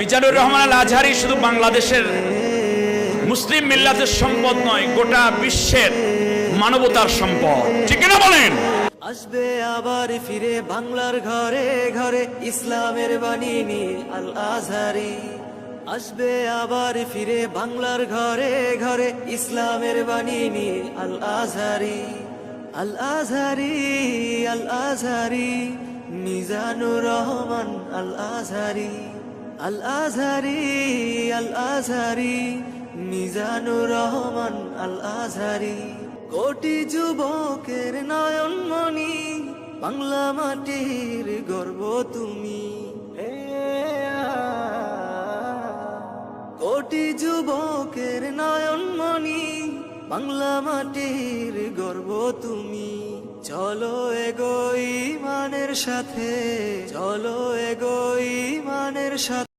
মিজানুর রহমান আল আজহারি শুধু বাংলাদেশের মুসলিম মিল্লাতের সম্পদ নয়, গোটা বিশ্বের মানবতার সম্পদ। ঠিক না বলেন? আসবে আবার ফিরে বাংলার ঘরে ঘরে, ইসলামের বাণী নিয়ে আল আজহারি আসবে আবার ফিরে বাংলার ঘরে ঘরে, ইসলামের বাণী নিয়ে আল আজহারি আল আজহারি আল আজহারি মিজানুর রহমান আল আজহারি আল আজহারি আল আজহারি মিজানুর রহমান আল আজহারি কোটি যুবকের নয়নমণি, বাংলা মাটির গর্ব তুমি। কোটি যুবকের নয়নমণি, বাংলা মাটির গর্ব তুমি। চলো এগোই মানের সাথে, চলো এগোই মানের সাথে।